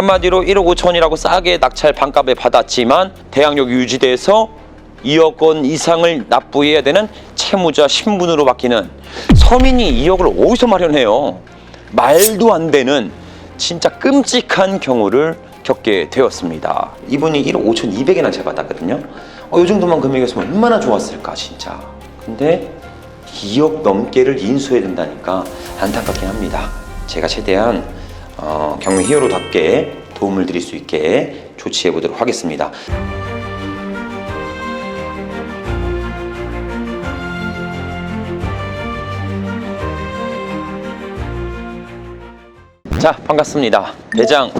한마디로 1억 5천이라고 싸게 낙찰 반값에 받았지만 대항력 유지돼서 2억 원 이상을 납부해야 되는 채무자 신분으로 바뀌는 서민이 2억을 어디서 마련해요? 말도 안 되는 진짜 끔찍한 경우를 겪게 되었습니다. 이분이 1억 5천 2백에나 제 받았거든요. 어, 이 정도만 금액이었으면 얼마나 좋았을까 진짜. 근데 2억 넘게를 인수해야 된다니까 안타깝긴 합니다. 제가 최대한 어, 경매 히어로답게 도움을 드릴 수 있게 조치해 보도록 하겠습니다. 자 반갑습니다 대장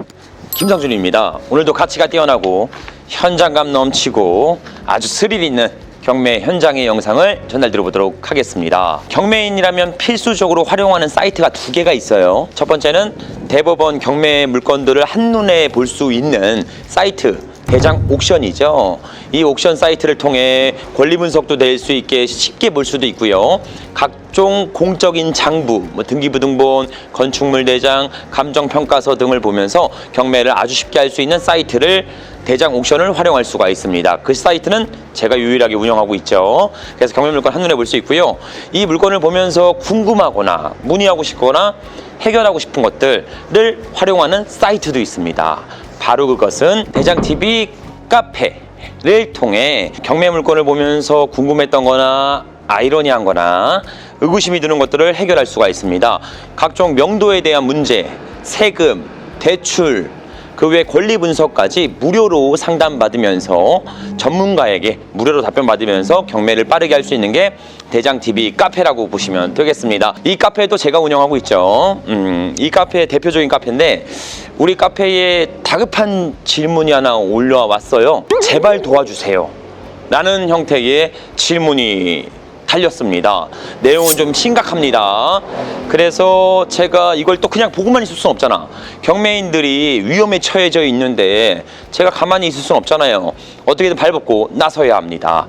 김상준입니다 오늘도 가치가 뛰어나고 현장감 넘치고 아주 스릴 있는 경매 현장의 영상을 전달 드려 보도록 하겠습니다 경매인이라면 필수적으로 활용하는 사이트가 두 개가 있어요 첫 번째는 대법원 경매 물건들을 한눈에 볼 수 있는 사이트 대장 옥션이죠. 이 옥션 사이트를 통해 권리 분석도 될 수 있게 쉽게 볼 수도 있고요. 각종 공적인 장부, 뭐 등기부등본, 건축물 대장, 감정 평가서 등을 보면서 경매를 아주 쉽게 할 수 있는 사이트를 대장 옥션을 활용할 수가 있습니다. 그 사이트는 제가 유일하게 운영하고 있죠. 그래서 경매 물건 한눈에 볼 수 있고요. 이 물건을 보면서 궁금하거나 문의하고 싶거나 해결하고 싶은 것들을 활용하는 사이트도 있습니다. 바로 그것은 대장TV 카페를 통해 경매 물건을 보면서 궁금했던 거나 아이러니한 거나 의구심이 드는 것들을 해결할 수가 있습니다. 각종 명도에 대한 문제, 세금, 대출, 그 외 권리 분석까지 무료로 상담받으면서 전문가에게 무료로 답변 받으면서 경매를 빠르게 할 수 있는 게 대장 TV 카페라고 보시면 되겠습니다. 이 카페도 제가 운영하고 있죠. 음, 이 카페의 대표적인 카페인데 우리 카페에 다급한 질문이 하나 올라왔어요. 제발 도와주세요. 라는 형태의 질문이 달렸습니다. 내용은 좀 심각합니다. 그래서 제가 이걸 또 그냥 보고만 있을 수는 없잖아. 경매인들이 위험에 처해져 있는데 제가 가만히 있을 수는 없잖아요. 어떻게든 발벗고 나서야 합니다.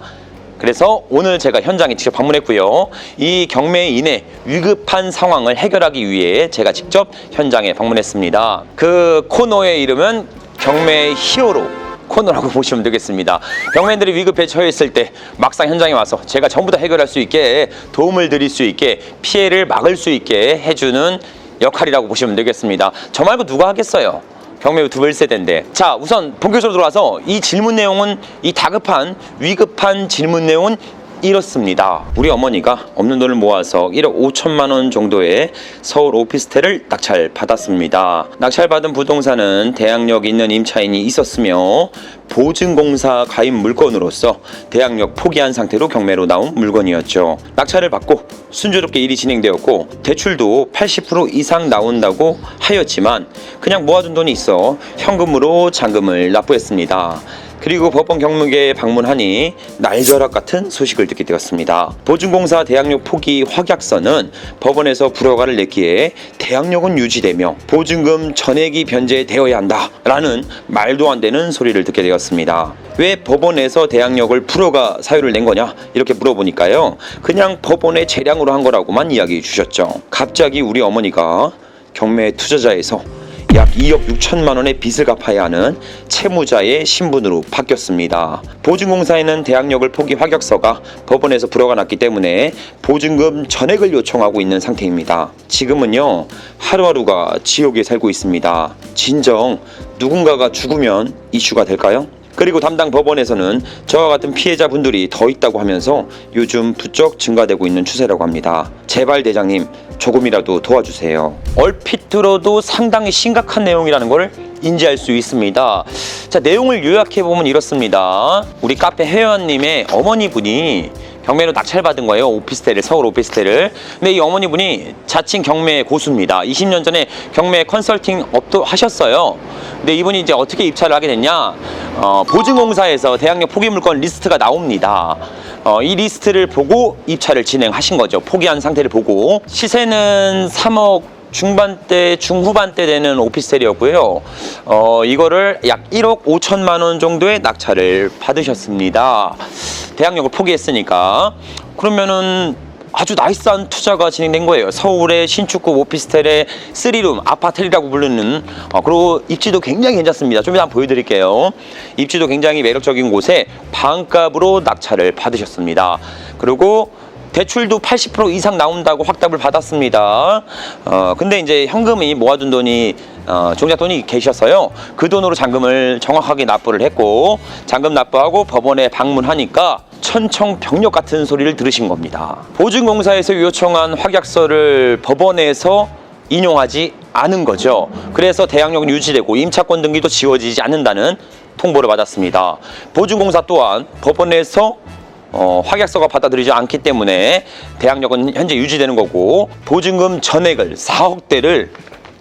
그래서 오늘 제가 현장에 직접 방문했고요. 이 경매인의 위급한 상황을 해결하기 위해 제가 직접 현장에 방문했습니다. 그 코너의 이름은 경매 히어로 코너라고 보시면 되겠습니다. 경매인들이 위급에 처했을 때 막상 현장에 와서 제가 전부 다 해결할 수 있게 도움을 드릴 수 있게 피해를 막을 수 있게 해주는 역할이라고 보시면 되겠습니다. 저 말고 누가 하겠어요? 경매 유튜브 세대인데 자 우선 본격적으로 들어와서 이 질문 내용은 이 다급한 위급한 질문 내용은 이렇습니다. 우리 어머니가 없는 돈을 모아서 1억 5천만 원 정도의 서울 오피스텔을 낙찰 받았습니다. 낙찰받은 부동산은 대항력 있는 임차인이 있었으며 보증공사 가입 물건으로서 대항력 포기한 상태로 경매로 나온 물건이었죠. 낙찰을 받고 순조롭게 일이 진행되었고 대출도 80% 이상 나온다고 하였지만 그냥 모아둔 돈이 있어 현금으로 잔금을 납부했습니다. 그리고 법원 경무계에 방문하니 날벼락 같은 소식을 듣게 되었습니다. 보증공사 대항력 포기 확약서는 법원에서 불허가를 냈기에 대항력은 유지되며 보증금 전액이 변제되어야 한다라는 말도 안 되는 소리를 듣게 되었습니다. 왜 법원에서 대항력을 불허가 사유를 낸 거냐 이렇게 물어보니까요. 그냥 법원의 재량으로 한 거라고만 이야기해 주셨죠. 갑자기 우리 어머니가 경매 투자자에서 약 2억 6천만 원의 빚을 갚아야 하는 채무자의 신분으로 바뀌었습니다. 보증공사에는 대항력을 포기 확약서가 법원에서 불허가 났기 때문에 보증금 전액을 요청하고 있는 상태입니다. 지금은요 하루하루가 지옥에 살고 있습니다. 진정 누군가가 죽으면 이슈가 될까요? 그리고 담당 법원에서는 저와 같은 피해자분들이 더 있다고 하면서 요즘 부쩍 증가되고 있는 추세라고 합니다. 제발 대장님 조금이라도 도와주세요. 얼핏 들어도 상당히 심각한 내용이라는 걸 인지할 수 있습니다. 자 내용을 요약해 보면 이렇습니다. 우리 카페 회원님의 어머니분이 경매로 낙찰받은 거예요. 오피스텔을 서울 오피스텔을. 근데 이 어머니분이 자칭 경매 고수입니다. 20년 전에 경매 컨설팅 업도 하셨어요. 근데 이분이 이제 어떻게 입찰을 하게 됐냐? 어, 보증공사에서 대항력 포기 물건 리스트가 나옵니다. 어, 이 리스트를 보고 입찰을 진행하신 거죠. 포기한 상태를 보고 시세는 3억 중반대 중후반대 되는 오피스텔이었고요. 어, 이거를 약 1억 5천만 원 정도의 낙찰을 받으셨습니다. 대항력을 포기했으니까 그러면은 아주 나이스한 투자가 진행된 거예요. 서울의 신축급 오피스텔의 3룸 아파텔이라고 부르는 어, 그리고 입지도 굉장히 괜찮습니다. 좀 이따 보여드릴게요. 입지도 굉장히 매력적인 곳에 반값으로 낙찰을 받으셨습니다. 그리고 대출도 80% 이상 나온다고 확답을 받았습니다. 어, 근데 이제 현금이 모아둔 돈이 어, 종자 돈이 계셔서요. 그 돈으로 잔금을 정확하게 납부를 했고 잔금 납부하고 법원에 방문하니까 천청병력 같은 소리를 들으신 겁니다. 보증공사에서 요청한 확약서를 법원에서 인용하지 않은 거죠. 그래서 대항력은 유지되고 임차권 등기도 지워지지 않는다는 통보를 받았습니다. 보증공사 또한 법원에서 어, 확약서가 받아들이지 않기 때문에 대항력은 현재 유지되는 거고 보증금 전액을 4억 대를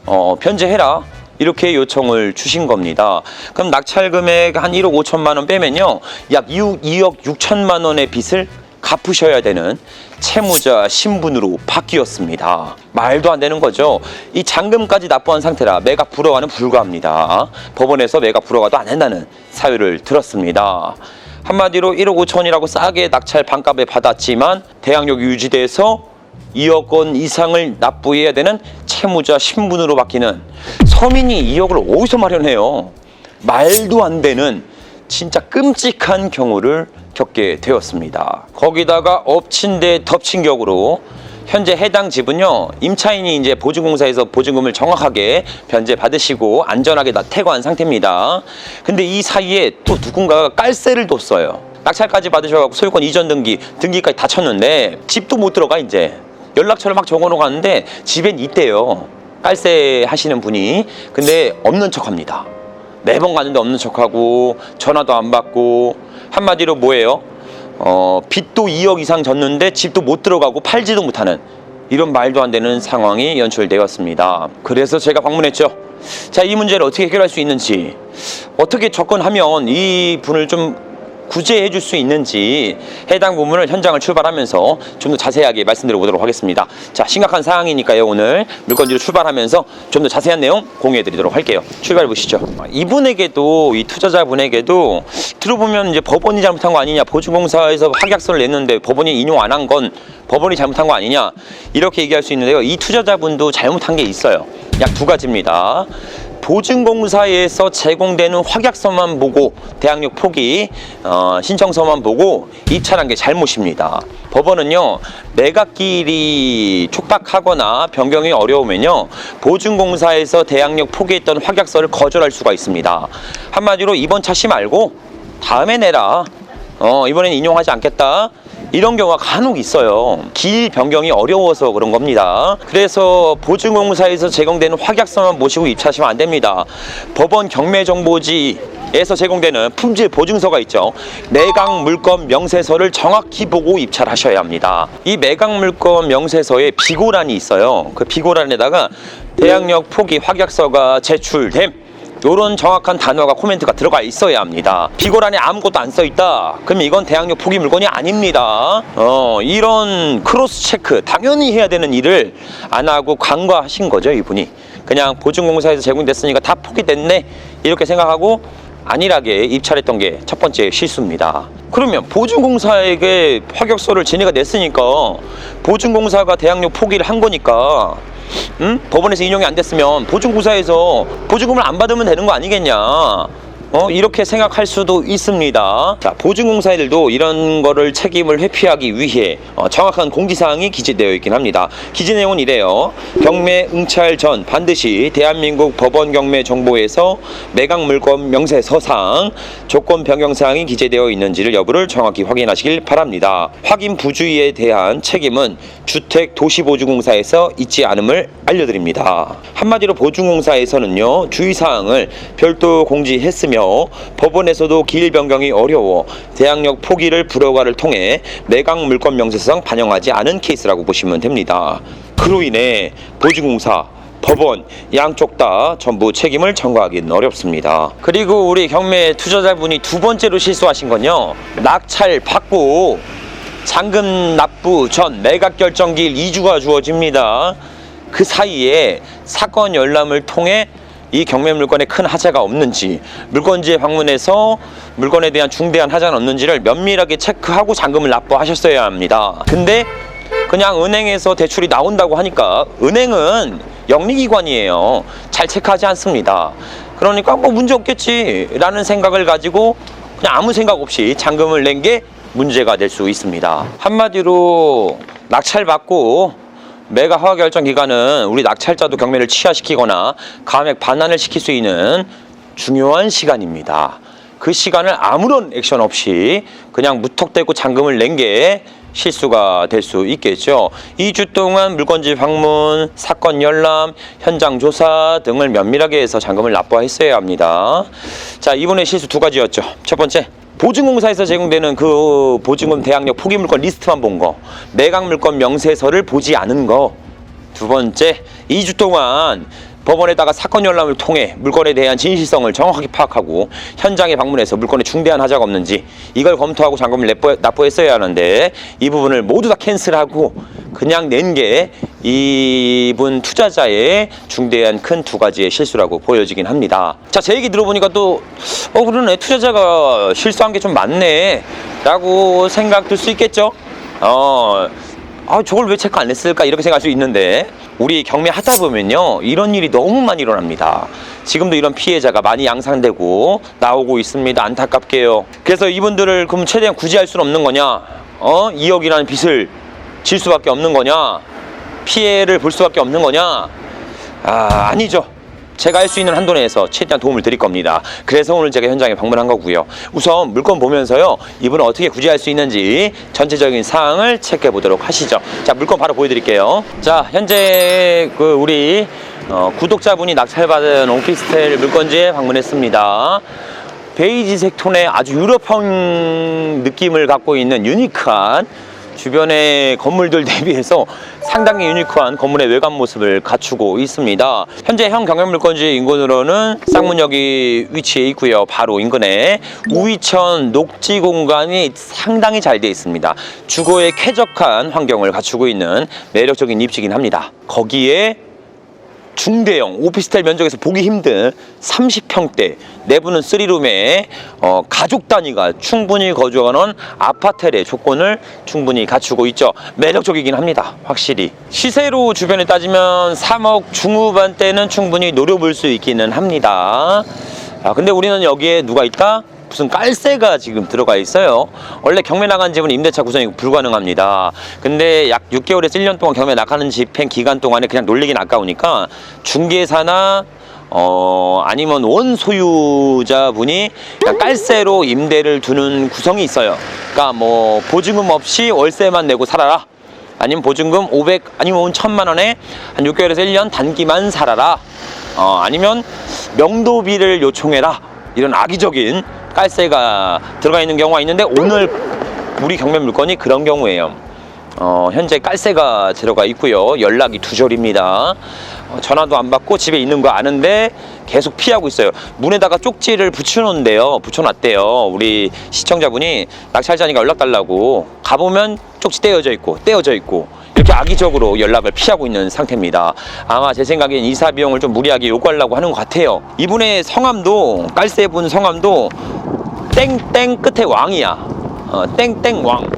어, 변제해라 이렇게 요청을 주신 겁니다. 그럼 낙찰 금액 한 1억 5천만 원 빼면요 약 2억, 2억 6천만 원의 빚을 갚으셔야 되는 채무자 신분으로 바뀌었습니다. 말도 안 되는 거죠. 이 잔금까지 납부한 상태라 매각 불허와는 불과합니다. 법원에서 매각 불허가도 안 된다는 사유를 들었습니다. 한마디로 1억 5천이라고 싸게 낙찰 반값에 받았지만 대항력 유지돼서 2억 원 이상을 납부해야 되는 채무자 신분으로 바뀌는 서민이 2억을 어디서 마련해요? 말도 안 되는 진짜 끔찍한 경우를 겪게 되었습니다. 거기다가 엎친 데 덮친 격으로 현재 해당 집은요 임차인이 이제 보증공사에서 보증금을 정확하게 변제 받으시고 안전하게 다 퇴거한 상태입니다. 근데 이 사이에 또 누군가가 깔세를 뒀어요. 낙찰까지 받으셔가지고 소유권 이전 등기 등기까지 다 쳤는데 집도 못 들어가 이제 연락처를 막 적어놓고 갔는데 집엔 있대요. 깔세 하시는 분이 근데 없는 척 합니다. 매번 가는데 없는 척하고 전화도 안 받고 한마디로 뭐예요? 어, 빚도 2억 이상 졌는데 집도 못 들어가고 팔지도 못하는 이런 말도 안 되는 상황이 연출되었습니다. 그래서 제가 방문했죠. 자, 이 문제를 어떻게 해결할 수 있는지, 어떻게 접근하면 이 분을 좀 구제해 줄 수 있는지 해당 부분을 현장을 출발하면서 좀 더 자세하게 말씀드려 보도록 하겠습니다. 자, 심각한 상황이니까요. 오늘 물건지로 출발하면서 좀 더 자세한 내용 공유해 드리도록 할게요. 출발해 보시죠. 이분에게도 이 투자자분에게도 들어보면 이제 법원이 잘못한 거 아니냐, 보증공사에서 확약서를 냈는데 법원이 인용 안 한 건 법원이 잘못한 거 아니냐 이렇게 얘기할 수 있는데요. 이 투자자분도 잘못한 게 있어요. 약 두 가지입니다. 보증공사에서 제공되는 확약서만 보고 대항력 포기 어, 신청서만 보고 입찰한 게 잘못입니다. 법원은요 매각길이 촉박하거나 변경이 어려우면요 보증공사에서 대항력 포기했던 확약서를 거절할 수가 있습니다. 한마디로 이번 차시 말고 다음에 내라. 어 이번엔 인용하지 않겠다. 이런 경우가 간혹 있어요. 길 변경이 어려워서 그런 겁니다. 그래서 보증공사에서 제공되는 확약서만 모시고 입찰하시면 안 됩니다. 법원 경매정보지 에서 제공되는 품질 보증서가 있죠. 매각 물건 명세서를 정확히 보고 입찰하셔야 합니다. 이 매각 물건 명세서에 비고란이 있어요. 그 비고란에다가 대항력 포기 확약서가 제출됨. 요런 정확한 단어가 코멘트가 들어가 있어야 합니다. 비고란에 아무것도 안 써 있다. 그럼 이건 대항력 포기 물건이 아닙니다. 어, 이런 크로스 체크 당연히 해야 되는 일을 안 하고 간과하신 거죠, 이분이. 그냥 보증공사에서 제공됐으니까 다 포기됐네. 이렇게 생각하고 안일하게 입찰했던 게 첫 번째 실수입니다. 그러면 보증공사에게 확약서를 지네가 냈으니까 보증공사가 대항력 포기를 한 거니까 응? 법원에서 인용이 안 됐으면 보증공사에서 보증금을 안 받으면 되는 거 아니겠냐? 어, 이렇게 생각할 수도 있습니다. 자, 보증공사들도 이런 거를 책임을 회피하기 위해 어, 정확한 공지사항이 기재되어 있긴 합니다. 기재 내용은 이래요. 경매 응찰 전 반드시 대한민국 법원 경매 정보에서 매각 물건 명세 서상 조건 변경 사항이 기재되어 있는지를 여부를 정확히 확인하시길 바랍니다. 확인 부주의에 대한 책임은 주택 도시보증공사에서 있지 않음을 알려드립니다. 한마디로 보증공사에서는요 주의사항을 별도 공지했으며 법원에서도 기일 변경이 어려워 대항력 포기를 불허가를 통해 매각 물건 명세서상 반영하지 않은 케이스라고 보시면 됩니다. 그로 인해 보증공사 법원 양쪽 다 전부 책임을 전가하기는 어렵습니다. 그리고 우리 경매 투자자분이 두 번째로 실수하신 건요. 낙찰 받고 잔금 납부 전 매각 결정기일 2주가 주어집니다. 그 사이에 사건 열람을 통해 이 경매 물건에 큰 하자가 없는지 물건지에 방문해서 물건에 대한 중대한 하자는 없는지를 면밀하게 체크하고 잔금을 납부하셨어야 합니다. 근데 그냥 은행에서 대출이 나온다고 하니까 은행은 영리기관이에요. 잘 체크하지 않습니다. 그러니까 뭐 문제 없겠지라는 생각을 가지고 그냥 아무 생각 없이 잔금을 낸 게 문제가 될 수 있습니다. 한마디로 낙찰받고 매가 허가 결정 기간은 우리 낙찰자도 경매를 취하시키거나 감액 반환을 시킬 수 있는 중요한 시간입니다. 그 시간을 아무런 액션 없이 그냥 무턱대고 잔금을 낸 게 실수가 될 수 있겠죠. 2주 동안 물건지 방문, 사건 열람, 현장 조사 등을 면밀하게 해서 잔금을 납부했어야 합니다. 자, 이번에 실수 두 가지였죠. 첫 번째, 보증공사에서 제공되는 그 보증금 대항력 포기 물건 리스트만 본 거, 매각 물건 명세서를 보지 않은 거. 두 번째, 2주 동안 법원에다가 사건 열람을 통해 물건에 대한 진실성을 정확하게 파악하고 현장에 방문해서 물건에 중대한 하자가 없는지 이걸 검토하고 잔금을 납부, 납부했어야 하는데 이 부분을 모두 다 캔슬하고 그냥 낸 게 이분 투자자의 중대한 큰 두 가지의 실수라고 보여지긴 합니다. 자, 제 얘기 들어보니까 또, 어, 그러네. 투자자가 실수한 게 좀 많네. 라고 생각 들 수 있겠죠? 어, 아, 저걸 왜 체크 안 했을까? 이렇게 생각할 수 있는데, 우리 경매 하다 보면요, 이런 일이 너무 많이 일어납니다. 지금도 이런 피해자가 많이 양상되고 나오고 있습니다. 안타깝게요. 그래서 이분들을 그럼 최대한 구제할 수는 없는 거냐? 어? 2억이라는 빚을 질 수밖에 없는 거냐? 피해를 볼 수밖에 없는 거냐? 아, 아니죠. 제가 할 수 있는 한도 내에서 최대한 도움을 드릴 겁니다. 그래서 오늘 제가 현장에 방문한 거고요. 우선 물건 보면서요. 이분은 어떻게 구제할 수 있는지 전체적인 사항을 체크해 보도록 하시죠. 자, 물건 바로 보여드릴게요. 자, 현재 그 우리 어, 구독자분이 낙찰받은 오피스텔 물건지에 방문했습니다. 베이지색 톤의 아주 유럽형 느낌을 갖고 있는 유니크한 주변의 건물들 대비해서 상당히 유니크한 건물의 외관 모습을 갖추고 있습니다. 현재 형 경영물건지 인근으로는 쌍문역이 위치해 있고요. 바로 인근에 우이천 녹지 공간이 상당히 잘 되어 있습니다. 주거에 쾌적한 환경을 갖추고 있는 매력적인 입지긴 합니다. 거기에 중대형 오피스텔 면적에서 보기 힘든 30평대 내부는 3룸에 어, 가족 단위가 충분히 거주하는 아파텔의 조건을 충분히 갖추고 있죠. 매력적이긴 합니다. 확실히. 시세로 주변에 따지면 3억 중후반대는 충분히 노려볼 수 있기는 합니다. 아, 근데 우리는 여기에 누가 있다? 무슨 깔새가 지금 들어가 있어요. 원래 경매 나간 집은 임대차 구성이 불가능합니다. 근데 약 6개월에서 1년 동안 경매 나가는 집행 기간 동안에 그냥 놀리긴 아까우니까 중개사나 어 아니면 원 소유자분이 깔새로 임대를 두는 구성이 있어요. 그러니까 뭐 보증금 없이 월세만 내고 살아라. 아니면 보증금 500 아니면 1000만 원에 한 6개월에서 1년 단기만 살아라. 어 아니면 명도비를 요청해라. 이런 악의적인 깔새가 들어가 있는 경우가 있는데 오늘 우리 경매 물건이 그런 경우예요. 어, 현재 깔새가 들어가 있고요. 연락이 두절입니다. 어, 전화도 안 받고 집에 있는 거 아는데 계속 피하고 있어요. 문에다가 쪽지를 붙여놓은데요. 붙여놨대요. 우리 시청자분이 낙찰자니까 연락 달라고 가보면 쪽지 떼어져 있고 떼어져 있고 이렇게 악의적으로 연락을 피하고 있는 상태입니다. 아마 제 생각엔 이사 비용을 좀 무리하게 요구하려고 하는 것 같아요. 이분의 성함도 깔새분 성함도 땡땡 끝에 왕이야. 어, 땡땡 왕.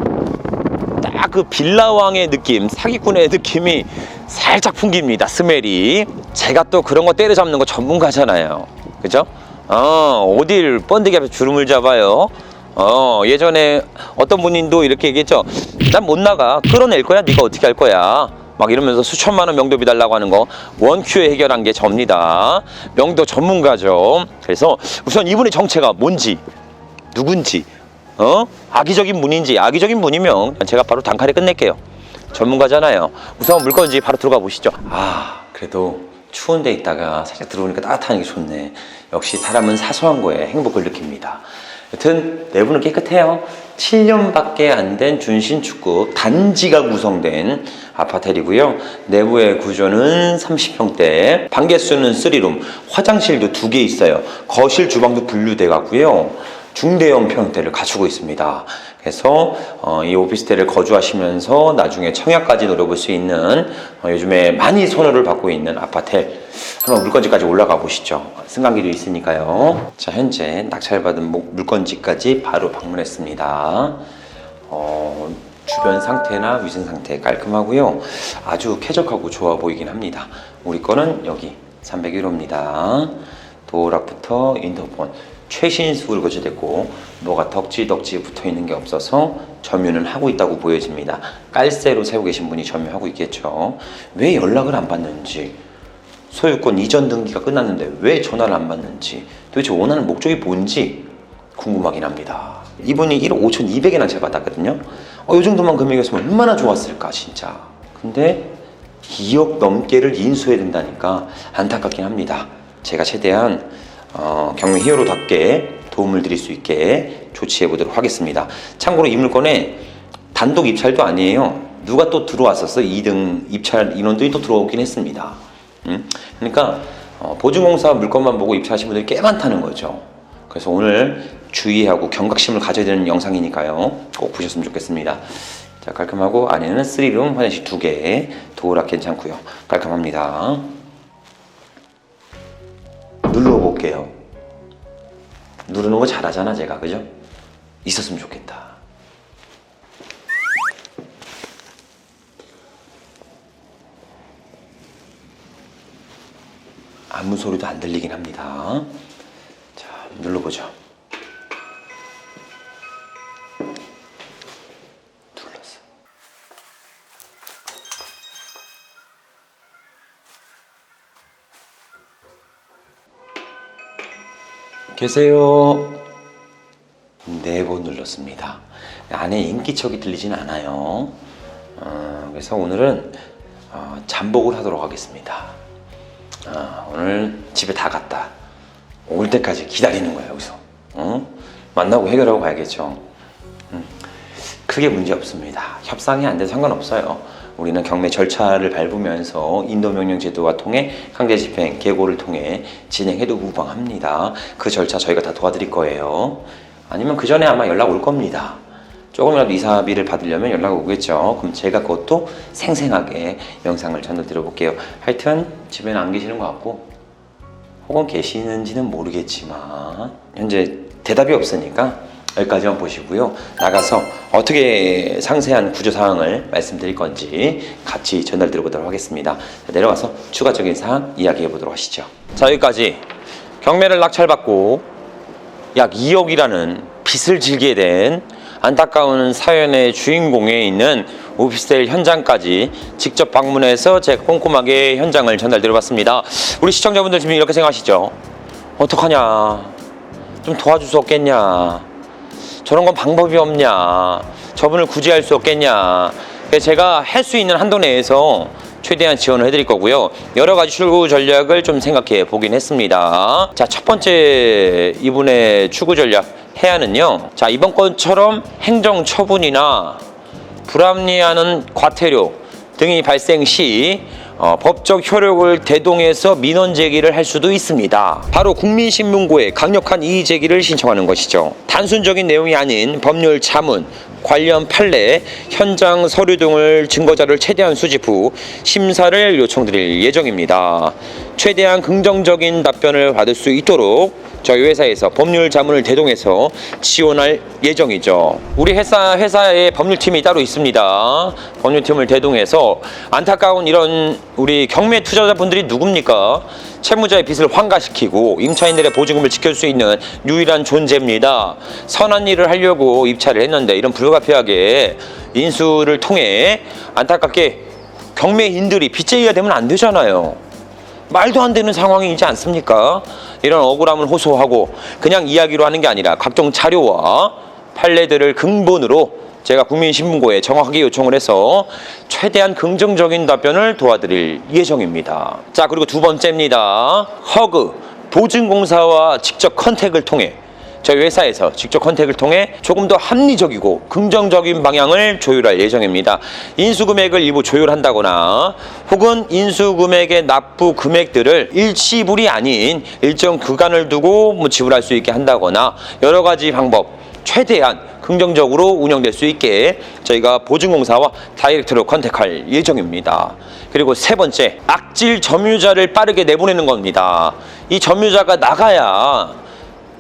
딱 그 빌라왕의 느낌, 사기꾼의 느낌이 살짝 풍깁니다. 스멜이. 제가 또 그런 거 때려잡는 거 전문가잖아요. 그죠? 어, 어딜 번데기 앞에 주름을 잡아요. 어, 예전에 어떤 분인도 이렇게 얘기했죠. 난 못 나가. 끌어낼 거야. 네가 어떻게 할 거야. 막 이러면서 수천만 원 명도비 달라고 하는 거 원큐에 해결한 게 접니다. 명도 전문가죠. 그래서 우선 이분의 정체가 뭔지 누군지 어 악의적인 분인지 악의적인 분이면 제가 바로 단칼에 끝낼게요 전문가잖아요 우선 물건지 바로 들어가 보시죠 아 그래도 추운 데 있다가 살짝 들어오니까 따뜻한 게 좋네 역시 사람은 사소한 거에 행복을 느낍니다 여튼 내부는 깨끗해요. 7년밖에 안 된 준신축구 단지가 구성된 아파트이고요. 내부의 구조는 30평대 방 개수는 3룸 화장실도 두 개 있어요. 거실 주방도 분류돼 갖고요. 중대형 평대를 갖추고 있습니다. 그래서 어, 이 오피스텔을 거주하시면서 나중에 청약까지 노려볼 수 있는 어, 요즘에 많이 선호를 받고 있는 아파트 한번 물건지까지 올라가 보시죠. 승강기도 있으니까요. 자 현재 낙찰받은 목- 물건지까지 바로 방문했습니다. 어, 주변 상태나 위생 상태 깔끔하고요. 아주 쾌적하고 좋아 보이긴 합니다. 우리 거는 여기 301호입니다. 도락부터 인터폰 최신 수를 거치됐고 뭐가 덕지덕지 붙어 있는 게 없어서 점유는 하고 있다고 보여집니다. 깔새로 세우고 계신 분이 점유하고 있겠죠. 왜 연락을 안 받는지 소유권 이전 등기가 끝났는데 왜 전화를 안 받는지 도대체 원하는 목적이 뭔지 궁금하긴 합니다. 이분이 1억 5,200에나 제가 받았거든요. 어, 이 정도만 금액이었으면 얼마나 좋았을까 진짜. 근데 2억 넘게를 인수해야 된다니까 안타깝긴 합니다. 제가 최대한 어, 경매 히어로답게 도움을 드릴 수 있게 조치해 보도록 하겠습니다. 참고로 이 물건에 단독 입찰도 아니에요. 누가 또 들어왔었어? 2등 입찰 인원들이 또 들어오긴 했습니다. 음? 그러니까 어, 보증공사 물건만 보고 입찰하신 분들이 꽤 많다는 거죠. 그래서 오늘 주의하고 경각심을 가져야 되는 영상이니까요. 꼭 보셨으면 좋겠습니다. 자, 깔끔하고 안에는 3룸 화장실 2개, 도어락 괜찮고요. 깔끔합니다. 눌러볼게요. 누르는 거 잘하잖아, 제가. 그죠? 있었으면 좋겠다. 아무 소리도 안 들리긴 합니다. 자, 눌러보죠. 계세요. 네 번 눌렀습니다. 안에 인기척이 들리진 않아요. 어, 그래서 오늘은 어, 잠복을 하도록 하겠습니다. 아, 오늘 집에 다 갔다. 올 때까지 기다리는 거야, 여기서. 어? 만나고 해결하고 가야겠죠. 음, 크게 문제 없습니다. 협상이 안 돼도 상관없어요. 우리는 경매 절차를 밟으면서 인도명령 제도와 통해 강제 집행, 계고를 통해 진행해도 무방합니다. 그 절차 저희가 다 도와드릴 거예요. 아니면 그 전에 아마 연락 올 겁니다. 조금이라도 이사비를 받으려면 연락 오겠죠. 그럼 제가 그것도 생생하게 영상을 전달드려 볼게요. 하여튼 집에는 안 계시는 것 같고 혹은 계시는지는 모르겠지만 현재 대답이 없으니까 여기까지만 보시고요. 나가서 어떻게 상세한 구조 사항을 말씀드릴 건지 같이 전달드려 보도록 하겠습니다. 자, 내려가서 추가적인 사항 이야기해 보도록 하시죠. 자 여기까지 경매를 낙찰받고 약 2억이라는 빚을 지게 된 안타까운 사연의 주인공에 있는 오피스텔 현장까지 직접 방문해서 제가 꼼꼼하게 현장을 전달드려봤습니다. 우리 시청자분들 지금 이렇게 생각하시죠? 어떡하냐? 좀 도와줄 수 없겠냐? 저런 건 방법이 없냐? 저분을 구제할 수 없겠냐? 제가 할 수 있는 한도 내에서 최대한 지원을 해드릴 거고요. 여러 가지 출구 전략을 좀 생각해 보긴 했습니다. 자, 첫 번째 이분의 출구 전략 해야는요. 자, 이번 건처럼 행정 처분이나 불합리하는 과태료 등이 발생 시 어, 법적 효력을 대동해서 민원 제기를 할 수도 있습니다. 바로 국민신문고에 강력한 이의 제기를 신청하는 것이죠. 단순적인 내용이 아닌 법률 자문, 관련 판례, 현장 서류 등을 증거자를 최대한 수집 후 심사를 요청드릴 예정입니다. 최대한 긍정적인 답변을 받을 수 있도록 저희 회사에서 법률 자문을 대동해서 지원할 예정이죠. 우리 회사 회사에 법률팀이 따로 있습니다. 법률팀을 대동해서 안타까운 이런 우리 경매 투자자분들이 누굽니까? 채무자의 빚을 환가시키고 임차인들의 보증금을 지킬 수 있는 유일한 존재입니다. 선한 일을 하려고 입찰을 했는데 이런 불가피하게 인수를 통해 안타깝게 경매인들이 빚쟁이가 되면 안 되잖아요. 말도 안 되는 상황이지 않습니까? 이런 억울함을 호소하고 그냥 이야기로 하는 게 아니라 각종 자료와 판례들을 근본으로 제가 국민신문고에 정확하게 요청을 해서 최대한 긍정적인 답변을 도와드릴 예정입니다. 자, 그리고 두 번째입니다. 허그, 보증공사와 직접 컨택을 통해 저희 회사에서 직접 컨택을 통해 조금 더 합리적이고 긍정적인 방향을 조율할 예정입니다. 인수 금액을 일부 조율한다거나 혹은 인수 금액의 납부 금액들을 일시불이 아닌 일정 구간을 두고 뭐 지불할 수 있게 한다거나 여러 가지 방법 최대한 긍정적으로 운영될 수 있게 저희가 보증공사와 다이렉트로 컨택할 예정입니다. 그리고 세 번째, 악질 점유자를 빠르게 내보내는 겁니다. 이 점유자가 나가야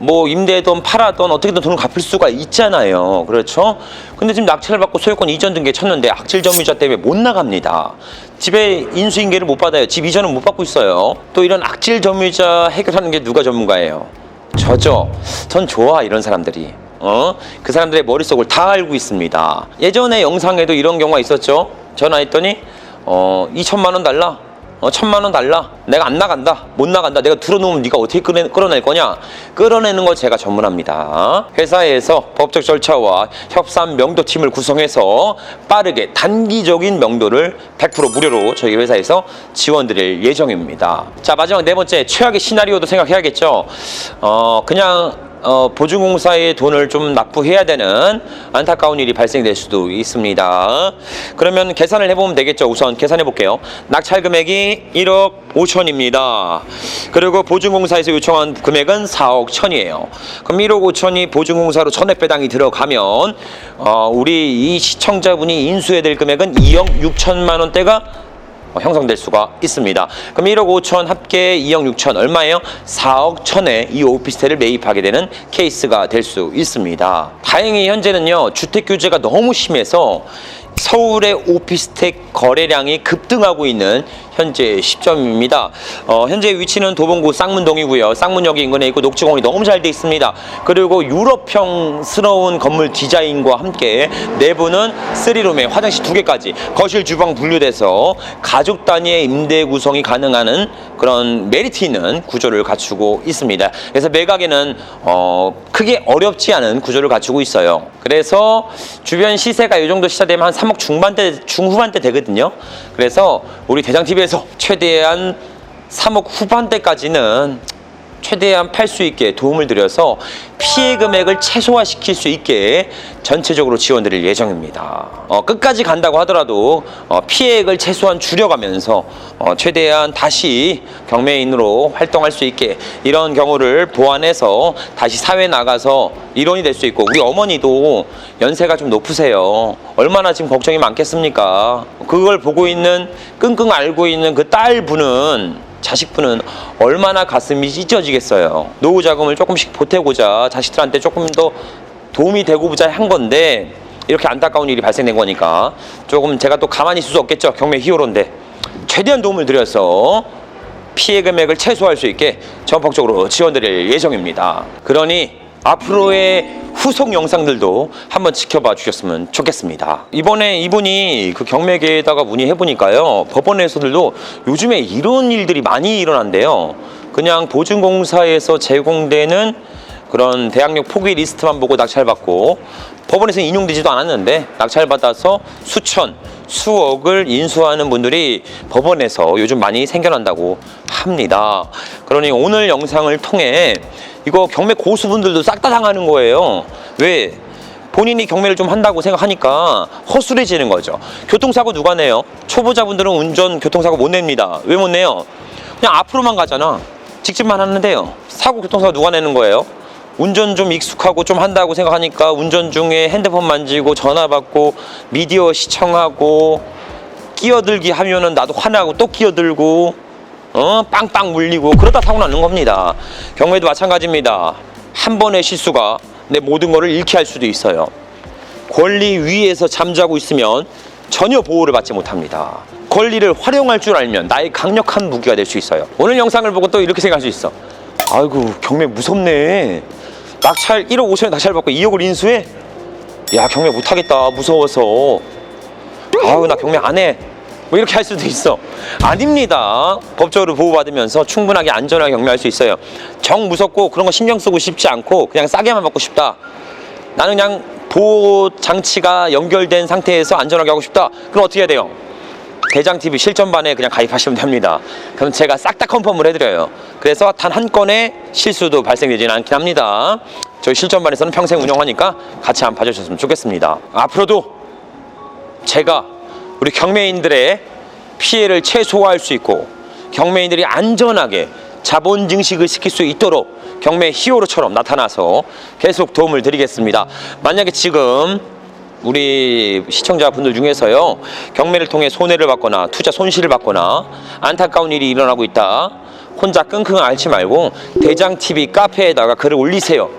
뭐 임대든 팔아든 어떻게든 돈을 갚을 수가 있잖아요. 그렇죠? 근데 지금 낙찰을 받고 소유권 이전 등기에 쳤는데 악질 점유자 때문에 못 나갑니다. 집에 인수인계를 못 받아요. 집 이전은 못 받고 있어요. 또 이런 악질 점유자 해결하는 게 누가 전문가예요? 저죠. 전 좋아 이런 사람들이. 어? 그 사람들의 머릿속을 다 알고 있습니다. 예전에 영상에도 이런 경우가 있었죠. 전화했더니 어, 2천만 원 달라. 어, 천만 원 달라. 내가 안 나간다. 못 나간다. 내가 들어놓으면 네가 어떻게 끌어, 끌어낼 거냐? 끌어내는 거 제가 전문합니다. 회사에서 법적 절차와 협상 명도팀을 구성해서 빠르게 단기적인 명도를 100% 무료로 저희 회사에서 지원드릴 예정입니다. 자 마지막 네 번째 최악의 시나리오도 생각해야겠죠. 어 그냥 어, 보증공사에 돈을 좀 납부해야 되는 안타까운 일이 발생될 수도 있습니다. 그러면 계산을 해보면 되겠죠. 우선 계산해 볼게요. 낙찰 금액이 1억 5천입니다. 그리고 보증공사에서 요청한 금액은 4억 1천이에요. 그럼 1억 5천이 보증공사로 전액 배당이 들어가면 어, 우리 이 시청자분이 인수해야 될 금액은 2억 6천만 원대가 어, 형성될 수가 있습니다. 그럼 1억 5천 합계 2억 6천 얼마예요? 4억 천에 이 오피스텔을 매입하게 되는 케이스가 될 수 있습니다. 다행히 현재는요 주택 규제가 너무 심해서 서울의 오피스텔 거래량이 급등하고 있는 현재 시점입니다. 어, 현재 위치는 도봉구 쌍문동이고요. 쌍문역 인근에 있고 녹지공원이 너무 잘 돼 있습니다. 그리고 유럽형스러운 건물 디자인과 함께 내부는 3룸에 화장실 두 개까지 거실 주방 분류돼서 가족 단위의 임대 구성이 가능한 그런 메리트 있는 구조를 갖추고 있습니다. 그래서 매각에는 어, 크게 어렵지 않은 구조를 갖추고 있어요. 그래서 주변 시세가 이 정도 시세되면 한 3억 중반대 중후반대 되거든요. 그래서 우리 대장 TV 에서 최대한 3억 후반대까지는 최대한 팔 수 있게 도움을 드려서 피해 금액을 최소화시킬 수 있게 전체적으로 지원드릴 예정입니다. 어, 끝까지 간다고 하더라도 어, 피해액을 최소한 줄여가면서 어, 최대한 다시 경매인으로 활동할 수 있게 이런 경우를 보완해서 다시 사회에 나가서 일원이 될 수 있고 우리 어머니도 연세가 좀 높으세요. 얼마나 지금 걱정이 많겠습니까? 그걸 보고 있는 끙끙 앓고 있는 그 딸분은 자식분은 얼마나 가슴이 찢어지겠어요. 노후 자금을 조금씩 보태고자 자식들한테 조금 더 도움이 되고자 한 건데 이렇게 안타까운 일이 발생된 거니까 조금 제가 또 가만히 있을 수 없겠죠. 경매 히어로인데 최대한 도움을 드려서 피해 금액을 최소화할 수 있게 전폭적으로 지원드릴 예정입니다. 그러니 앞으로의 후속 영상들도 한번 지켜봐 주셨으면 좋겠습니다. 이번에 이분이 그 경매계에다가 문의해 보니까요. 법원에서들도 요즘에 이런 일들이 많이 일어난대요. 그냥 보증공사에서 제공되는 그런 대학력 포기 리스트만 보고 낙찰받고 법원에서 인용되지도 않았는데 낙찰받아서 수천, 수억을 인수하는 분들이 법원에서 요즘 많이 생겨난다고 합니다. 그러니 오늘 영상을 통해 이거 경매 고수분들도 싹 다 당하는 거예요. 왜? 본인이 경매를 좀 한다고 생각하니까 허술해지는 거죠. 교통사고 누가 내요? 초보자분들은 운전 교통사고 못 냅니다. 왜 못 내요? 그냥 앞으로만 가잖아. 직진만 하는데요. 사고 교통사고 누가 내는 거예요? 운전 좀 익숙하고 좀 한다고 생각하니까 운전 중에 핸드폰 만지고 전화 받고 미디어 시청하고 끼어들기 하면은 나도 화나고 또 끼어들고 어 빵빵 물리고 그러다 사고 나는 겁니다. 경매도 마찬가지입니다. 한 번의 실수가 내 모든 거를 잃게 할 수도 있어요. 권리 위에서 잠자고 있으면 전혀 보호를 받지 못합니다. 권리를 활용할 줄 알면 나의 강력한 무기가 될 수 있어요. 오늘 영상을 보고 또 이렇게 생각할 수 있어. 아이고 경매 무섭네. 낙찰 1억 5천에 낙찰 받고 2억을 인수해? 야 경매 못하겠다 무서워서. 아유 나 경매 안 해. 뭐 이렇게 할 수도 있어. 아닙니다. 법적으로 보호받으면서 충분하게 안전하게 경매할 수 있어요. 정 무섭고 그런 거 신경 쓰고 싶지 않고 그냥 싸게만 받고 싶다. 나는 그냥 보호 장치가 연결된 상태에서 안전하게 하고 싶다. 그럼 어떻게 해야 돼요? 대장 TV 실전반에 그냥 가입하시면 됩니다. 그럼 제가 싹 다 컨펌을 해드려요. 그래서 단 한 건의 실수도 발생되지는 않긴 합니다. 저희 실전반에서는 평생 운영하니까 같이 한번 봐주셨으면 좋겠습니다. 앞으로도 제가 우리 경매인들의 피해를 최소화할 수 있고 경매인들이 안전하게 자본 증식을 시킬 수 있도록 경매 히어로처럼 나타나서 계속 도움을 드리겠습니다. 만약에 지금 우리 시청자분들 중에서요 경매를 통해 손해를 받거나 투자 손실을 받거나 안타까운 일이 일어나고 있다 혼자 끙끙 앓지 말고 대장 TV 카페에다가 글을 올리세요.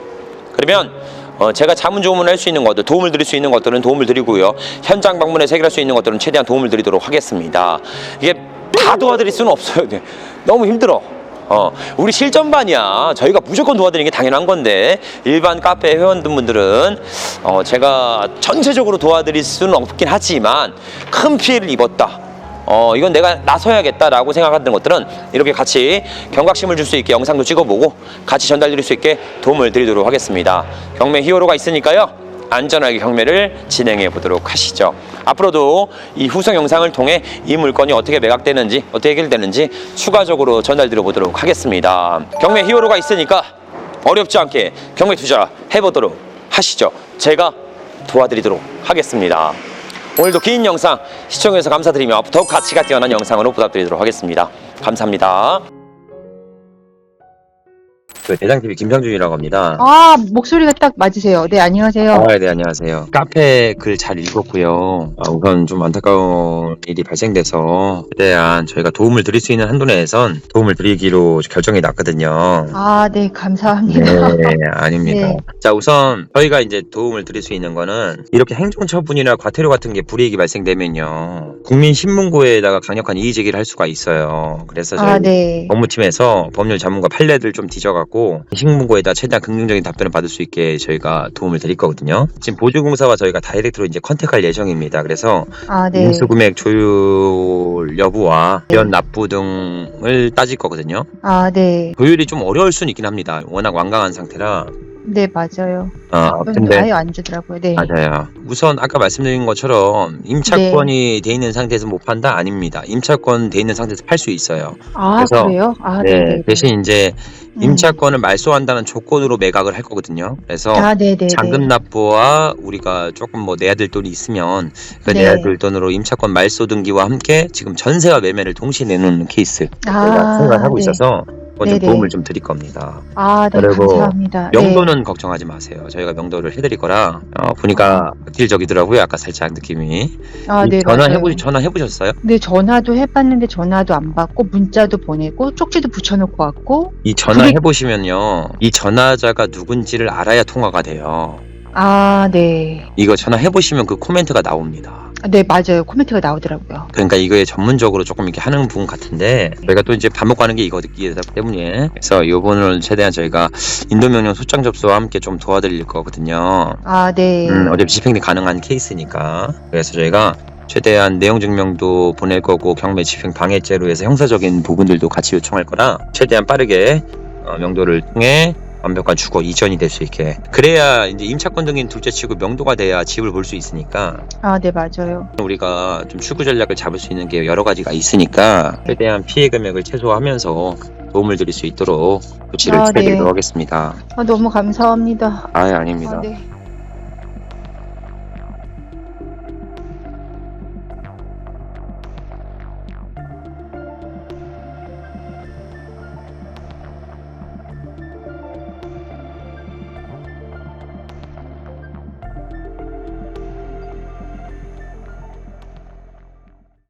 그러면 어, 제가 자문 조문을 할 수 있는 것들, 도움을 드릴 수 있는 것들은 도움을 드리고요. 현장 방문해서 해결할 수 있는 것들은 최대한 도움을 드리도록 하겠습니다. 이게 다 도와드릴 수는 없어요. 네. 너무 힘들어. 어, 우리 실전반이야. 저희가 무조건 도와드리는 게 당연한 건데 일반 카페 회원분들은 어, 제가 전체적으로 도와드릴 수는 없긴 하지만 큰 피해를 입었다. 어, 이건 내가 나서야겠다라고 생각하는 것들은 이렇게 같이 경각심을 줄 수 있게 영상도 찍어보고 같이 전달드릴 수 있게 도움을 드리도록 하겠습니다. 경매 히어로가 있으니까요. 안전하게 경매를 진행해 보도록 하시죠. 앞으로도 이 후속 영상을 통해 이 물건이 어떻게 매각되는지, 어떻게 해결되는지 추가적으로 전달드려 보도록 하겠습니다. 경매 히어로가 있으니까 어렵지 않게 경매 투자 해보도록 하시죠. 제가 도와드리도록 하겠습니다. 오늘도 긴 영상 시청해주셔서 감사드리며 더욱 가치가 뛰어난 영상으로 부탁드리도록 하겠습니다. 감사합니다. 그 대장TV 김상준이라고 합니다. 아, 목소리가 딱 맞으세요. 네, 안녕하세요. 아, 네, 안녕하세요. 카페 글 잘 읽었고요. 아, 우선 좀 안타까운 일이 발생돼서 최대한 저희가 도움을 드릴 수 있는 한도 내에선 도움을 드리기로 결정이 났거든요. 아, 네, 감사합니다. 네, 아닙니다. 네. 자, 우선 저희가 이제 도움을 드릴 수 있는 거는 이렇게 행정처분이나 과태료 같은 게 불이익이 발생되면요. 국민신문고에다가 강력한 이의 제기를 할 수가 있어요. 그래서 저희 아, 네. 법무팀에서 법률 전문가 판례들 좀 뒤져갖고 신문고에다 최대한 긍정적인 답변을 받을 수 있게 저희가 도움을 드릴 거거든요. 지금 보조공사와 저희가 다이렉트로 이제 컨택할 예정입니다. 그래서 아, 네. 인수금액 조율 여부와 지연 납부 등을 따질 거거든요. 아, 네. 조율이 좀 어려울 수는 있긴 합니다. 워낙 완강한 상태라. 네, 맞아요. 아, 근데 아예 안 주더라고요. 네. 맞아요. 우선 아까 말씀드린 것처럼 임차권이 돼 있는 상태에서 못 판다 아닙니다. 임차권 돼 있는 상태에서 팔 수 있어요. 아, 그래서- 그래요? 아, 네. 네, 네, 네. 대신 이제 음. 임차권을 말소한다는 조건으로 매각을 할 거거든요. 그래서 아, 네, 네. 잔금 네. 납부와 우리가 조금 뭐 내야 될 돈이 있으면 그 네. 내야 될 돈으로 임차권 말소 등기와 함께 지금 전세와 매매를 동시에 내놓는 케이스 저희가 아, 생각을 하고 네. 있어서 그건 좀 네네. 도움을 좀 드릴 겁니다. 아, 네, 그리고 감사합니다. 명도는 걱정하지 마세요. 저희가 명도를 해드릴 거라 어, 보니까 딜적이더라고요. 아까 살짝 느낌이. 네. 아, 이 네, 전화 맞아요. 해보 전화 해보셨어요? 네, 전화도 해봤는데 전화도 안 받고 문자도 보내고 쪽지도 붙여놓고 왔고 이 전화 그게- 해보시면요, 이 전화자가 누군지를 알아야 통화가 돼요. 아, 네. 이거 전화 해 보시면 그 코멘트가 나옵니다. 아, 네, 맞아요. 코멘트가 나오더라고요. 그러니까 이거에 전문적으로 조금 이렇게 하는 부분 같은데 저희가 또 이제 밥 먹고 하는 게 이거기 때문에 그래서 이 부분을 최대한 저희가 인도명령 소장 접수와 함께 좀 도와드릴 거거든요. 아, 네. 음, 어차피 집행이 가능한 케이스니까 그래서 저희가 최대한 내용 증명도 보낼 거고 경매 집행 방해죄로 해서 형사적인 부분들도 같이 요청할 거라 최대한 빠르게 어, 명도를 통해 완벽한 주거 이전이 될 수 있게 그래야 이제 임차권 등인 둘째치고 명도가 돼야 집을 볼 수 있으니까 아, 네, 맞아요. 우리가 좀 출구 전략을 잡을 수 있는 게 여러 가지가 있으니까 최대한 피해 금액을 최소화하면서 도움을 드릴 수 있도록 조치를 아, 취해드리도록 네. 하겠습니다. 아, 너무 감사합니다. 아, 아닙니다. 아, 네.